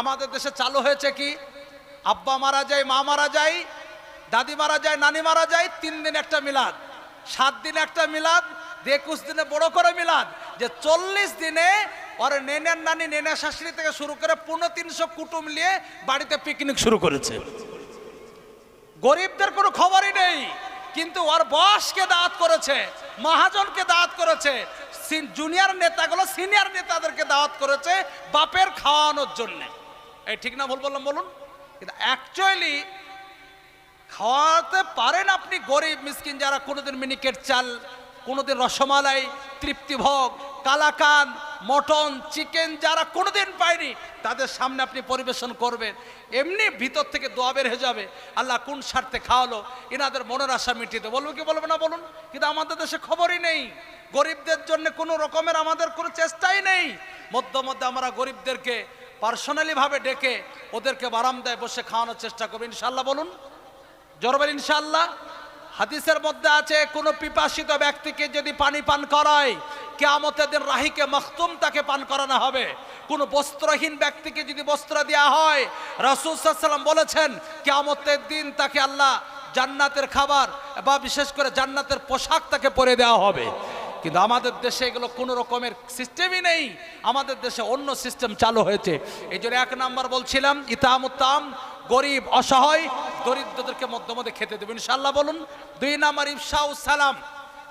আমাদের দেশে চালু হয়েছে কি? আব্বা মারা যায়, মা মারা যায়, দাদি মারা যায়, নানি মারা যায়, তিন দিন একটা মিলাদ। সাত দিন একটা মিলাদ একুশ দিনে বড় করে মিলাদ, যে চল্লিশ দিনে ওরে নেনের নানি নেনা শাশুড়ি থেকে শুরু করে পনেরো তিনশো কুটুম নিয়ে বাড়িতে পিকনিক শুরু করেছে। গরিবদের কোনো খবরই নেই, কিন্তু ওর বসকে দাওয়াত করেছে, মহাজনকে দাওয়াত করেছে জুনিয়র নেতাগুলো সিনিয়র নেতাদেরকে দাওয়াত করেছে বাপের খাওয়ানোর জন্য। ঠিক না ভুল বললাম, বলুন। কিন্তু অ্যাকচুয়ালি খাওয়াতে পারেন আপনি গরিব মিসকিন যারা কোনোদিন মিনিকেট চাল, কোনোদিন রসমালাই তৃপ্তিভোগ কালাকান, মটন, চিকেন যারা কোনোদিন পায়নি, তাদের সামনে আপনি পরিবেশন করবেন। এমনি ভিতর থেকে দোয়া বের হয়ে যাবে, আল্লাহ কোন স্বার্থে খাওয়ালো, এনাদের মনের আশা মিটিতে বলব কি, বলব না, বলুন। কিন্তু আমাদের দেশে খবরই নেই। গরিবদের জন্য কোনো রকমের আমাদের কোনো চেষ্টাই নেই। মধ্য মধ্যে আমরা গরিবদেরকে পার্সোনালি ভাবে ডেকে ওদেরকে বারান্দায় বসে খাওয়ানোর চেষ্টা করবে। ইনশাল্লাহ বলুন জরবের ইনশাল্লাহ হাদিসের মধ্যে আছে, কোনো পিপাসিত ব্যক্তিকে যদি পানি পান করায়, কেয়ামতের দিন রাহিকে মখতুম তাকে পান করানো হবে। কোনো বস্ত্রহীন ব্যক্তিকে যদি বস্ত্র দেওয়া হয়, রাসূল সাল্লাম বলেছেন, কেয়ামতের দিন তাকে আল্লাহ জান্নাতের খাবার বা বিশেষ করে জান্নাতের পোশাক তাকে পরে দেওয়া হবে। কিন্তু আমাদের দেশে এগুলো কোনো রকমের সিস্টেমই নেই। আমাদের দেশে অন্য সিস্টেম চালু হয়েছে। এই জন্য এক নাম্বার বলছিলাম, ইতামুত্তাম, গরিব, অসহায়, দরিদ্রদেরকে মধ্যে মধ্যে খেতে দেবেন ইনশাল্লাহ বলুন, দুই নাম্বার ইফসাউ সালাম।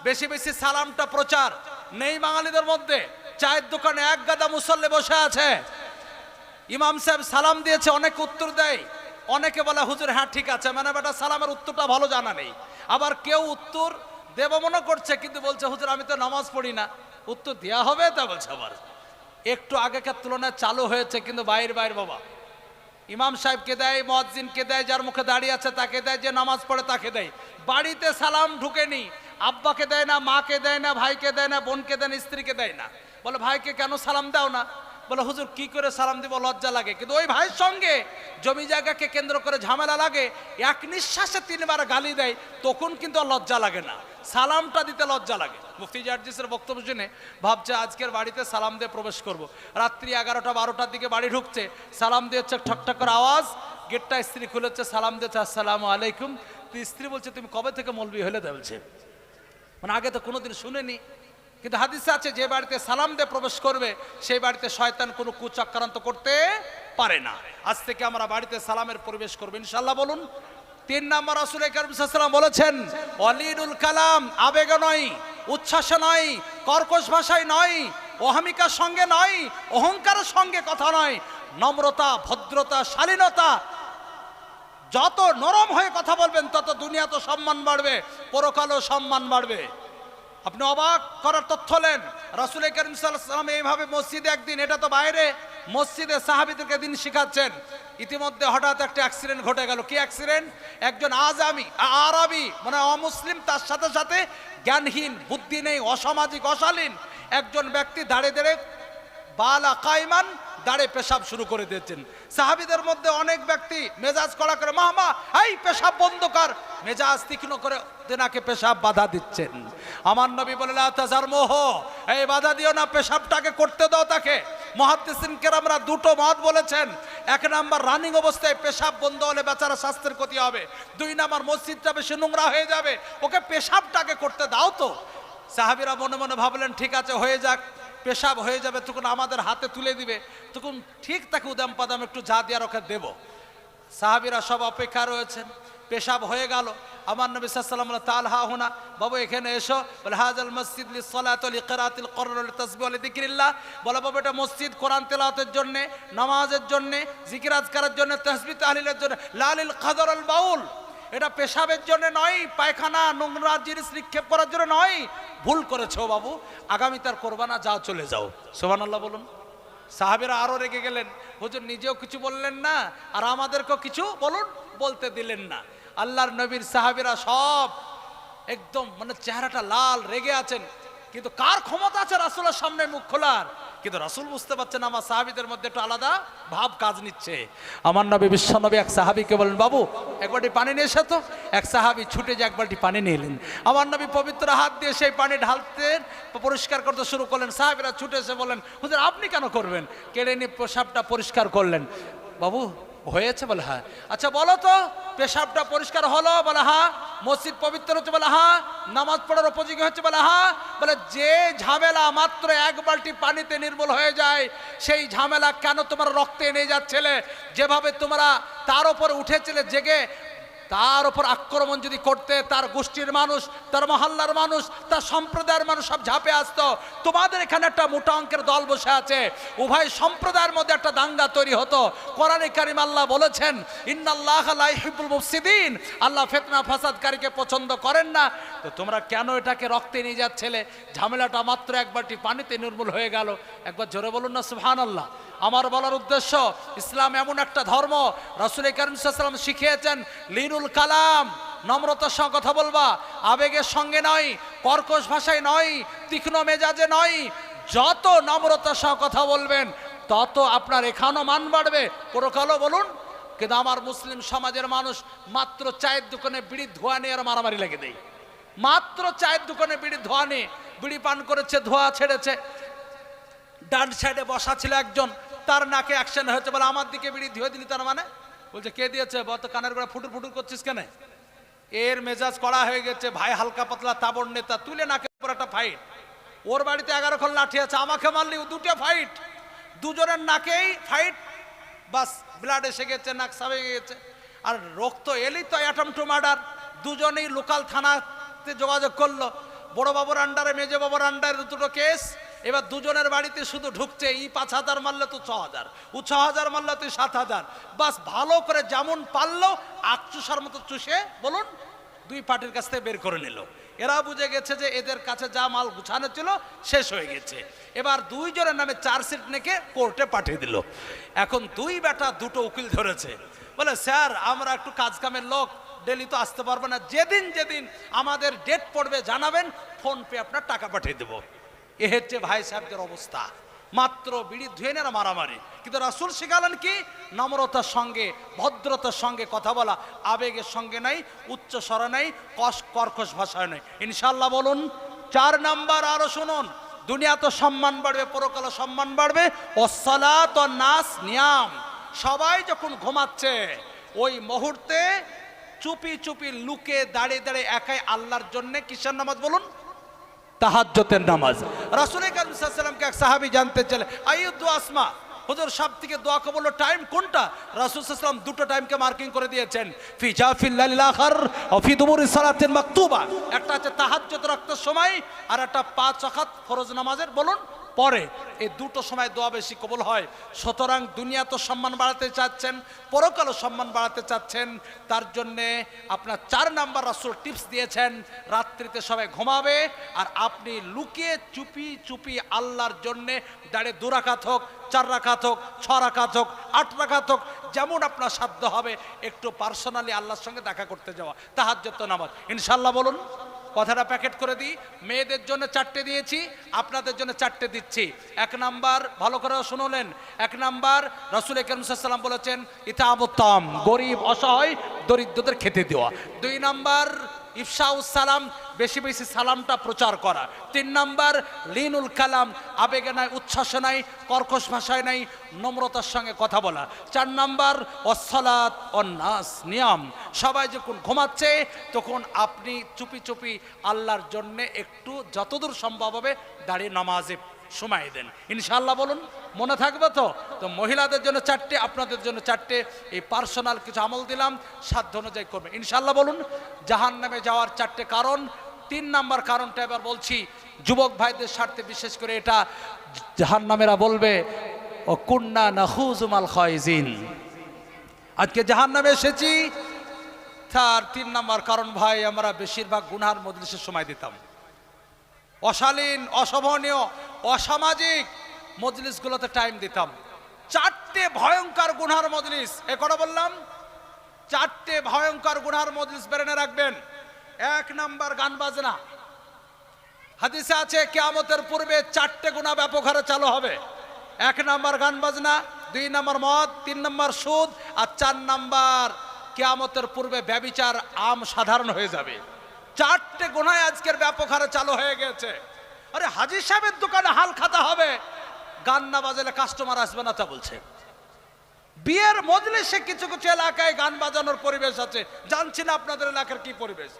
বেশি বেশি সালামটা প্রচার। নেই বাঙালিদের মধ্যে। চায়ের দোকানে এক গাদা মুসল্লে বসে আছে। ইমাম সাহেব সালাম দিয়েছে, অনেক উত্তর দেয়। অনেকে বলে, হুজুর হ্যাঁ ঠিক আছে। মানে বেটা, সালামের উত্তরটা ভালো জানা নেই। আবার কেউ উত্তর দেব মনে করছে, কিন্তু বলছে, হুজুর, আমি তো নামাজ পড়ি না। উত্তর দেওয়া হবে তা বলছে আবার। একটু আগেকার তুলনায় চালু হয়েছে, কিন্তু বাইর বাইর, বাবা। ইমাম সাহেবকে দেয় মজ্জিনকে দেয়, যার মুখে দাঁড়িয়ে আছে তাকে দেয়, যে নামাজ পড়ে তাকে দেয়। বাড়িতে সালাম ঢুকেনি, আব্বাকে দেয় না, মাকে দেয় না, ভাইকে দেয় না, বোনকে দেয় না, স্ত্রীকে দেয় না। বলে, ভাইকে কেন সালাম দাও না? বলে, হুজুর, কি করে সালাম দিব, লজ্জা লাগে। কিন্তু ওই ভাইয়ের সঙ্গে জমি জায়গাকে কেন্দ্র করে ঝামেলা লাগে, এক নিঃশ্বাসে তিনবার গালি দেয়, তখন কিন্তু লজ্জা লাগে না। সালামটা দিতে লজ্জা লাগে। মুফতি জার্জিসের বক্তব্য শুনে ভাবছে, আজকের বাড়িতে সালাম দিয়ে প্রবেশ করব। রাত্রি এগারোটা, বারোটার দিকে বাড়ি ঢুকছে, সালাম দিয়ে হচ্ছে ঠকঠক করে আওয়াজ। গেটটা স্ত্রী খুলেছে সালাম দিয়েছে, আসসালামু আলাইকুম। স্ত্রী বলছে, তুমি কবে থেকে মলবি হলে? বলছে। মানে আগে তো কোনোদিন শুনেনি। কিন্তু হাদিসে আছে, যে বাড়িতে সালাম দিয়ে প্রবেশ করবে, সেই বাড়িতে শয়তান কোনো কুচক্রান্ত করতে পারে না। আজ থেকে আমরা বাড়িতে সালামের প্রবেশ করব ইনশাল্লাহ বলুন। তিন নম্বর রাসুল কারিমসালাম বলেছেন অলিনুল কালাম আবেগ নয়, উচ্ছ্বাসে নয়, কর্কশ ভাষায় নয়, অহামিকার সঙ্গে নয়, অহংকারের সঙ্গে কথা নয়, নম্রতা, ভদ্রতা, শালীনতা, যত নরম হয়ে কথা বলবেন, তত দুনিয়া তো সম্মান বাড়বে, পরকালও সম্মান বাড়বে। আপনি অবাক করার তথ্য হলেন রাসুল করিম সাল্লাম এইভাবে মসজিদে একদিন, এটা তো বাইরে, মসজিদে সাহাবিদেরকে দিন শিখাচ্ছেন। ইতিমধ্যে হঠাৎ একটা অ্যাক্সিডেন্ট ঘটে গেল। কি অ্যাক্সিডেন্ট একজন আজামি আ- আরবি মানে অমুসলিম, তার সাথে সাথে জ্ঞানহীন, বুদ্ধি নেই, অসামাজিক, অশালীন। একজন ব্যক্তি দাঁড়িয়ে দাঁড়িয়ে, বালা কাইমান দাঁড়ে পেশাব শুরু করে দিয়েছেন। সাহাবিদের মধ্যে অনেক ব্যক্তি মেজাজ কড়া করে মাহমা এই পেশাব বন্ধ কর। মেজাজ তীক্ষ্ণ করে তেনাকে পেশাব বাধা দিচ্ছেন। আমার নবী বলে তাজার মোহ, এই বাধা দিও না, পেশাবটাকে করতে দাও তাকে। মহাদ্দিসিনকে আমরা দুটো মত বলেছেন। এক নাম্বার, রানিং অবস্থায় পেশাব বন্ধ হলে বেচারা স্বাস্থ্যের ক্ষতি হবে। দুই নাম্বার, মসজিদটা বেশি নোংরা হয়ে যাবে, ওকে পেশাবটাকে করতে দাও তো। সাহাবিরা মনে মনে ভাবলেন, ঠিক আছে, হয়ে যাক। পেশাব হয়ে যাবে, তখন আমাদের হাতে তুলে দিবে। তখন ঠিক তাকে উদাম পাদাম একটু যা দেওয়ার ওকে দেব। সাহাবিরা সব অপেক্ষা রয়েছেন। পেশাব হয়ে গেল। আমার নবী সাল্লাম তাল হা হুনা, বাবু এখানে এসো। বলে, হাজাল মসজিদ লি সলাত লি কিরাতিল কোরআন তাসবিহ লি বলে, বাবু, এটা মসজিদ কোরআন তেলাওয়াতের জন্যে, নামাজের জন্য জিকির আজকারের জন্য, তাসবিহ তাহলিলের জন্য, লালিল আল বাউল। এটা পেশাবের জন্য নয়, পায়খানা, নোংরা জিনিস নিক্ষেপ করার জন্য নয়। ভুল করেছ বাবু, আগামী তার করবা না যাও, চলে যাও। সোহান আল্লাহ বলুন। সাহাবেরা আরও রেগে গেলেন। হুজুর নিজেও কিছু বললেন না, আর আমাদেরকেও কিছু বলুন, বলতে দিলেন না। আল্লাহর নবীর সাহাবেরা সব একদম মানে চেহারাটা লাল, রেগে আছেন। কিন্তু কার ক্ষমতা আছে রাসুলের সামনে মুখ খোলার? কিন্তু রাসুল বুঝতে পারছেন আমার সাহাবিদের মধ্যে একটু আলাদা ভাব কাজ নিচ্ছে। আমার নবী বিশ্বনবী এক সাহাবিকে বলেন বাবু, এক বালতি পানি নিয়ে এসে তো। এক সাহাবি ছুটে যে এক বালতি পানি নিয়ে এলেন। আমার নবী পবিত্র হাত দিয়ে সেই পানি ঢালতে পরিষ্কার করতে শুরু করলেন। সাহাবিরা ছুটে এসে বলেন হুজুর, আপনি কেন করবেন? কেড়ে নিয়ে প্রসাবটা পরিষ্কার করলেন। বাবু হয়েছে বলে হ্যাঁ। আচ্ছা বলো তো, পেশাবটা পরিষ্কার হলো বলে হ্যাঁ? মসজিদ পবিত্র হচ্ছে বলে হ্যাঁ? নামাজ পড়ার উপযোগী হচ্ছে বলে হ্যাঁ? বলে, যে ঝামেলা মাত্র এক বালটি পানিতে নির্মূল হয়ে যায়, সেই ঝামেলা কেন তোমার রক্তে এনে যাচ্ছিলে? যেভাবে তোমরা তার উপর উঠেছিলে, জেগে তার উপর আক্রমণ যদি করতে তার গোষ্ঠীর মানুষ, তার মহল্লার মানুষ, তার সম্প্রদায়ের মানুষ সব ঝাঁপে আসতো, তোমাদের এখানে একটা মোটা অঙ্কের দল বসে আছে, উভয় সম্প্রদায়ের মধ্যে একটা দাঙ্গা তৈরি হতো। কোরআনে কারিম আল্লাহ বলেছেন, ইন্নাল্লাহ লা মুফসিদিন। আল্লাহ ফিতনা ফাসাদকারীকে পছন্দ করেন না। তো তোমরা কেন এটাকে রক্তে নিয়ে যাচ্ছিলে? ঝামেলাটা মাত্র একবারটি পানিতে নির্মূল হয়ে গেল। একবার জোরে বলুন না সুহান আল্লাহ আমার বলার উদ্দেশ্য, ইসলাম এমন একটা ধর্ম রাসুল করিম শিখিয়েছেন, লিনুল কালাম, নম্রতার সঙ্গে কথা বলবা। আবেগের সঙ্গে নয়, কর্কশ ভাষায় নয়, তীক্ষ্ণ মেজাজে নয়। যত নম্রতার সঙ্গে কথা বলবেন, তত আপনার এখানেও মান বাড়বে। পরকালও বলুন, কিন্তু আমার মুসলিম সমাজের মানুষ মাত্র চায়ের দোকানে বিড়ি ধোয়া নিয়ে আর মারামারি লেগে দেয়। মাত্র চায়ের দোকানে বিড়ি ধোয়া নিয়ে, বিড়ি পান করেছে, ধোয়া ছেড়েছে। ডান সাইডে বসা ছিল একজন, তার নাকে অ্যাকশন হয়েছে বলে, আমার দিকে বিড়ি ধুয়ে দিলি তার মানে? বলছে, কে দিয়েছে? বত কানের গোড়া ফুটুর ফুটুর করছিস কেন? এর মেজাজ কড়া হয়ে গেছে, ভাই হালকা পাতলা তাবর নেতা, তুলে নাকের উপর একটা ফাইট ওর বাড়িতে এগারো খন লাঠি আছে, আমাকে মারলি দুটো ফাইট দুজনের নাকেই ফাইট বাস ব্লাড এসে গেছে, নাক সাবে গেছে। আর রক্ত এলি তো অ্যাটম টু মার্ডার দুজনেই লোকাল থানাতে যোগাযোগ করল। বড় বাবুর আন্ডারে মেজে বাবুর আন্ডারে দুটো কেস এবার দুজনের বাড়িতে শুধু ঢুকছে ই পাঁচ হাজার মারলে তো ছ হাজার, ও ছ হাজার মারলে তুই সাত হাজার। বাস ভালো করে যেমন পারল আখ চুষার মতো চুষে, বলুন, দুই পার্টির কাছ থেকে বের করে নিল। এরা বুঝে গেছে যে এদের কাছে যা মাল গুছানো ছিল, শেষ হয়ে গেছে। এবার দুইজনের নামে চার্জশিট নেকে কোর্টে পাঠিয়ে দিল। এখন দুই বেটা দুটো উকিল ধরেছে। বলে, স্যার, আমরা একটু কাজ কামের লোক, ডেলি তো আসতে পারব না। যেদিন যেদিন আমাদের ডেট পড়বে, জানাবেন ফোন পে আপনার টাকা পাঠিয়ে দেবো। এ হচ্ছে ভাই সাহেবদের অবস্থা। মাত্র বিড়ি ধুয়ে নেরা মারামারি। কিন্তু রাসুল শিখালেন কি? নম্রতার সঙ্গে, ভদ্রতার সঙ্গে কথা বলা। আবেগের সঙ্গে নাই উচ্চ স্বরে নাই কস কর্কশ ভাষায় নাই। ইনশাল্লাহ বলুন, চার নাম্বার আরও শুনুন। দুনিয়া তো সম্মান বাড়বে পরকালে সম্মান বাড়বে। অসলাত নাস, নিয়াম। সবাই যখন ঘুমাচ্ছে, ওই মুহূর্তে চুপি চুপি লুকে দাঁড়িয়ে দাঁড়িয়ে একাই আল্লাহর জন্যে কিসের নামাজ বলুন? তাহাজ্জতের নামাজ। রাসুল কালামকে এক সাহাবি জানতে চলে আইয়ুদ্দু আসমা? হুজুর, সব থেকে দোয়া কবল টাইম কোনটা? রাসুল সাল্লাম দুটো টাইমকে মার্কিং করে দিয়েছেন, ফি জাফিল আখার ও ফি দুমুর সালাতিন মাকতুবা। একটা আছে তাহাজ্জত রক্তের সময়, আর একটা পাঁচ অখাত ফরজ নামাজের, বলুন। পরে এই দুটো সময় দোয়া বেশি কবল হয়। সুতরাং দুনিয়া তো সম্মান বাড়াতে চাচ্ছেন, পরকালও সম্মান বাড়াতে চাচ্ছেন, তার জন্যে আপনার চার নাম্বার রাসুল টিপস দিয়েছেন, রাত্রিতে সবাই ঘুমাবে, আর আপনি লুকিয়ে চুপি চুপি আল্লাহর জন্যে দাঁড়িয়ে দু রাখাত হোক, চার রাখাত হোক, ছ রাখাত হোক, আট রাখাত হোক, যেমন আপনার সাধ্য হবে, একটু পার্সোনালি আল্লাহর সঙ্গে দেখা করতে যাওয়া তাহাজ্জত নামাজ। ইনশাল্লাহ বলুন। কথাটা প্যাকেট করে দিই। মেয়েদের জন্য চারটে দিয়েছি, আপনাদের জন্য চারটে দিচ্ছি। এক নাম্বার, ভালো করে শুনলেন, এক নাম্বার, রসুল সাল্লাম বলেছেন ইতাবুত্তম গরিব, অসহায়, দরিদ্রদের খেতে দেওয়া। দুই নাম্বার সালাম, বেশি বেশি সালামটা প্রচার করা। তিন নাম্বার, লিনুল কালাম, আবেগে নাই, উচ্ছ্বাস নাই, কর্কশ ভাষায় নাই, নম্রতার সঙ্গে কথা বলা। চার নাম্বার অসলাত অন্নাস নিয়ম। সবাই যখন ঘুমাচ্ছে, তখন আপনি চুপি চুপি আল্লাহর জন্য একটু যতদূর সম্ভব হবে দাঁড়িয়ে নামাজে সময় দেন। ইনশাল্লাহ বলুন মনে থাকবে তো? তো মহিলাদের জন্য চারটে, আপনাদের জন্য চারটে। এই পার্সোনাল কিছু আমল দিলাম, সাধ্য অনুযায়ী করবে। ইনশাল্লাহ বলুন জাহান নামে যাওয়ার চারটে কারণ। তিন নাম্বার কারণটা এবার বলছি, যুবক ভাইদের স্বার্থে বিশেষ করে এটা জাহান নামেরা বলবে, ও কুন্না নাহুজুমাল খয়জিন। আজকে জাহান নামে এসেছি, তার তিন নাম্বার কারণ ভাই, আমরা বেশিরভাগ গুনহার মজলিসের সময় দিতাম। অশালীন, অশোভনীয়, অসামাজিক মজলিসগুলোতে টাইম দিতাম। চারটে ভয়ঙ্কর গুনহার মজলিস। এ কথা বললাম? চারটে ভয়ঙ্কর গুনহার মজলিস বেরেনে রাখবেন। এক নাম্বার গান বাজনা। হাদিসে আছে, কেয়ামতের পূর্বে চারটে গুণা ব্যাপক হারে চালু হবে। এক নাম্বার গান বাজনা, দুই নাম্বার মদ, তিন নাম্বার সুদ, আর চার নাম্বার কেয়ামতের পূর্বে ব্যবিচার আম সাধারণ হয়ে যাবে। চারটে গুণায় আজকের ব্যাপক হারে চালু হয়ে গেছে। আরে হাজি সাহেবের দোকানে হাল খাতা হবে। গান না বাজালে কাস্টমার আসবে না তা বলছে। বিয়ের মজলিসে কিছু কিছু এলাকায় গান বাজানোর পরিবেশ আছে। জানছি না আপনাদের এলাকার কি পরিবেশ।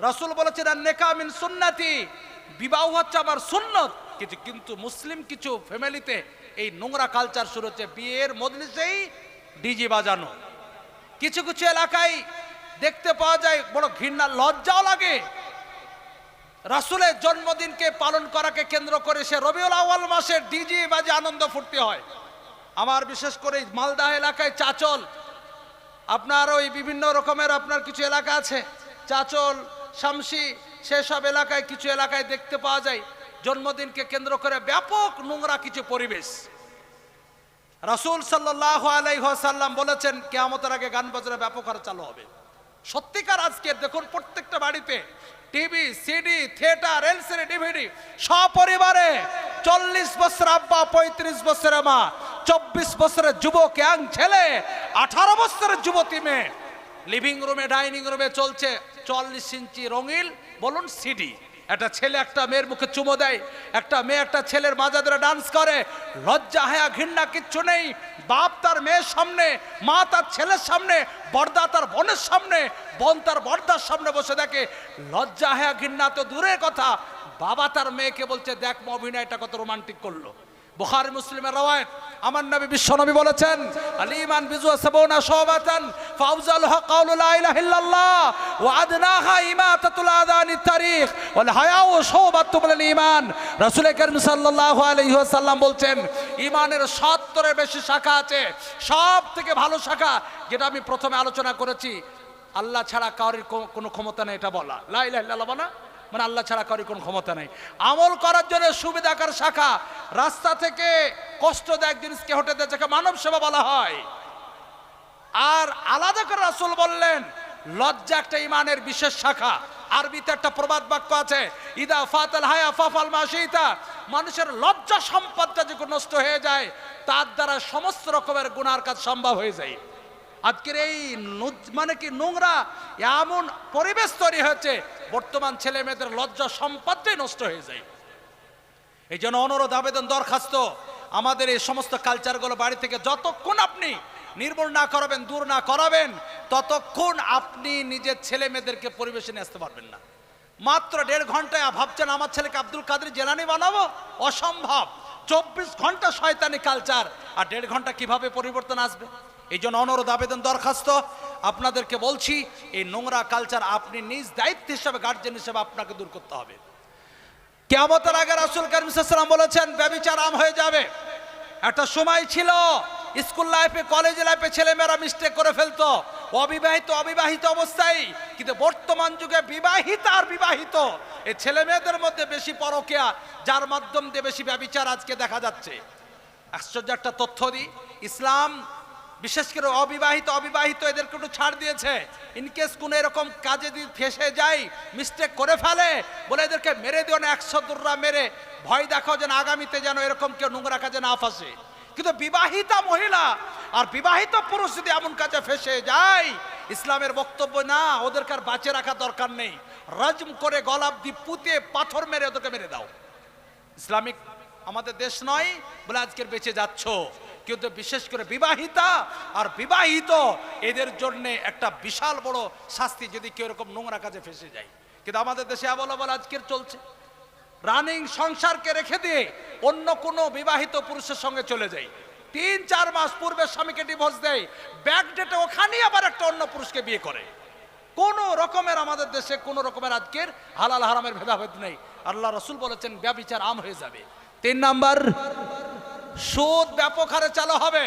রাসূল বলেছেন নেকা মিন সুন্নাতি। বিবাহ হচ্ছে আমার সুন্নত। কিছু কিন্তু মুসলিম কিছু ফ্যামিলিতে এই নোংরা কালচার শুরু হচ্ছে। বিয়ের মজলিসেই ডিজি বাজানো। কিছু কিছু এলাকায় দেখতে পাওয়া যায়, বড় ঘৃণা, লজ্জাও লাগে। রাসূলের জন্মদিনকে পালন করাকে কেন্দ্র করে সে রবিউল আউয়াল মাসের ডিজি বাজে আনন্দ ফুর্তি হয়। আমার বিশেষ করে মালদা এলাকায় চাচল, আপনার ওই বিভিন্ন রকমের আপনার কিছু এলাকা আছে? চাচল, শামসি, সেসব এলাকায় কিছু এলাকায় দেখতে পাওয়া যায়। জন্মদিনকে কেন্দ্র করে ব্যাপক নোংরা কিছু পরিবেশ। রাসূল সাল্লাহ আলাইসাল্লাম বলেছেন, কেয়ামতের আগে গান বাজনা ব্যাপক হারে চালু হবে। সত্যিকার আজকে দেখুন, প্রত্যেকটা বাড়িতে TV, CD, theatre, LCD, DVD, সপরিবারে চল্লিশ বছর আব্বা, পঁয়ত্রিশ বছরের মা, চব্বিশ বছরের যুবক ইয়াং ছেলে, আঠারো বছরের যুবতী মেয়ে। লিভিং রুমে ডাইনিং রুমে চলছে চল্লিশ ইঞ্চি রঙিল, বলুন সিডি। একটা ছেলে একটা মেয়ের মুখে চুমো দেয়, একটা মেয়ে একটা ছেলের মাজা ধরে ডান্স করে, লজ্জা হায়া ঘৃণা কিচ্ছু নেই। বাপ তার মেয়ের সামনে, মা তার ছেলের সামনে বর্দা তার বোনের সামনে, বোন তার বর্দার সামনে বসে দেখে, লজ্জা হায়া ঘৃণা তো দূরের কথা। বাবা তার মেয়েকে বলছে, দেখ অভিনয়টা কত রোমান্টিক করল। বুখারী মুসলিমের রওয়ায়াত। আমার নবী বিশ্বনবী বলেছেন আল ঈমান বিজু সাবুনা শাবাতান, ফাউজাল হক কাউলু লা ইলাহা ইল্লাল্লাহ, ওয়া আদনাহা ইমাতাতুল আযানি তারিখ ওয়াল হায়াউ শাবাতু মিনাল ঈমান। রাসূল কারীম সাল্লাল্লাহু আলাইহি ওয়াসাল্লাম বলছেন, ঈমানের 70 এর বেশি শাখা আছে সব থেকে ভালো শাখা যেটা আমি প্রথমে আলোচনা করেছি, আল্লাহ ছাড়া কারোর কোনো ক্ষমতা নেই এটা বলা। লা ইলাহা ইল্লাল্লাহ বলা। মানে আল্লাহ ছাড়া কারোর কোনো ক্ষমতা নেই। আমল করার জন্য সুবিধাকার শাখা? রাস্তা থেকে কষ্টদায়ক জিনিসকে হটে দেয় যাকে মানব সেবা বলা হয়। আর আলাদা করে রাসূল বললেন, লজ্জা একটা ইমানের বিশেষ শাখা। আরবিতে একটা প্রবাদ বাক্য আছে, ইদা ফাতাল হায়া ফাফাল মাসিতা মানুষের লজ্জা সম্পদটা যখন নষ্ট হয়ে যায়, তার দ্বারা সমস্ত রকমের গুনার কাজ সম্ভব হয়ে যায়। আজকের এই মানে কি নোংরা, এমন পরিবেশ তৈরি হয়েছে, বর্তমান ছেলে মেয়েদের লজ্জা সম্পদটাই নষ্ট হয়ে যায়। এই জন্য অনুরোধ, আবেদন, দরখাস্ত, আমাদের এই সমস্ত কালচারগুলো বাড়ি থেকে যতক্ষণ আপনি নির্মূল না করাবেন, দূর না করাবেন, ততক্ষণ আপনি নিজের ছেলে মেয়েদেরকে পরিবেশে নিয়ে আসতে পারবেন না। মাত্র দেড় ঘন্টায় ভাবছেন, আমার ছেলেকে আব্দুল কাদের জেলানি বানাবো? অসম্ভব। চব্বিশ ঘণ্টা শয়তানি কালচার। আর দেড় ঘণ্টা কীভাবে পরিবর্তন আসবে? এই জন্য অনুরোধ আবেদন দরখাস্ত। আপনাদেরকে বলছি, এই নোংরা কালচার আপনি নিজ দায়িত্ব হিসাবে গার্জেন হিসাবে আপনাকে দূর করতে হবে। কেমতের আগে রাসুল করিম সাল্লাম বলেছেন, ব্যবিচার আম হয়ে যাবে। একটা সময় ছিল স্কুল লাইফে কলেজ লাইফে ছেলেমেয়েরা মিস্টেক করে ফেলতো। অবিবাহিত অবিবাহিত অবস্থায়। কিন্তু বর্তমান যুগে বিবাহিত আর বিবাহিত, এই ছেলে মেয়েদের মধ্যে বেশি পরকিয়া, যার মাধ্যম দিয়ে বেশি ব্যবিচার আজকে দেখা যাচ্ছে। আশ্চর্য একটা তথ্য দিই, ইসলাম বিশেষ করে অবিবাহিত অবিবাহিত এদেরকে একটু ছাড় দিয়েছে। ইনকেস কোনো এরকম কাজে যদি ফেসে যায় মিস্টেক করে ফেলে, বলে এদেরকে মেরে দিও না, একশো দুর্রা মেরে। ভয় দেখাও যেন আগামীতে যেন এরকম কেউ নোংরা কাজে না ফাঁসে। কিন্তু বিবাহিতা মহিলা আর বিবাহিত পুরুষ যদি এমন কাজে ফেসে যায়, ইসলামের বক্তব্য না, ওদেরকে আর বাঁচে রাখা দরকার নেই। রাজম করে গলাপ দি পুঁতে পাথর মেরে ওদেরকে মেরে দাও। ইসলামিক আমাদের দেশ নয়, বলে আজকের বেঁচে যাচ্ছ। কিন্তু বিশেষ করে বিবাহিতা আর বিবাহিত, এদের জন্যে একটা বিশাল বড় শাস্তি যদি কেউ এরকম নোংরা কাজে ফেসে যায়। কিন্তু আমাদের দেশে অবলম্বন আজকের চলছে। রানিং সংসারকে রেখে দিয়ে অন্য কোনো বিবাহিত পুরুষের সঙ্গে চলে যায় তিন, চার মাস পূর্বে স্বামীকে ডিভোর্স দেয় ব্যাক ডেটে ওখানেই আবার একটা অন্য পুরুষকে বিয়ে করে। কোন রকমের আমাদের দেশে কোন রকমের আজকের হালাল হারামের ভেদাভেদ নেই। আল্লাহ রসুল বলেছেন, ব্যবিচার আম হয়ে যাবে। তিন নাম্বার সুদ ব্যাপক হারে চালু হবে।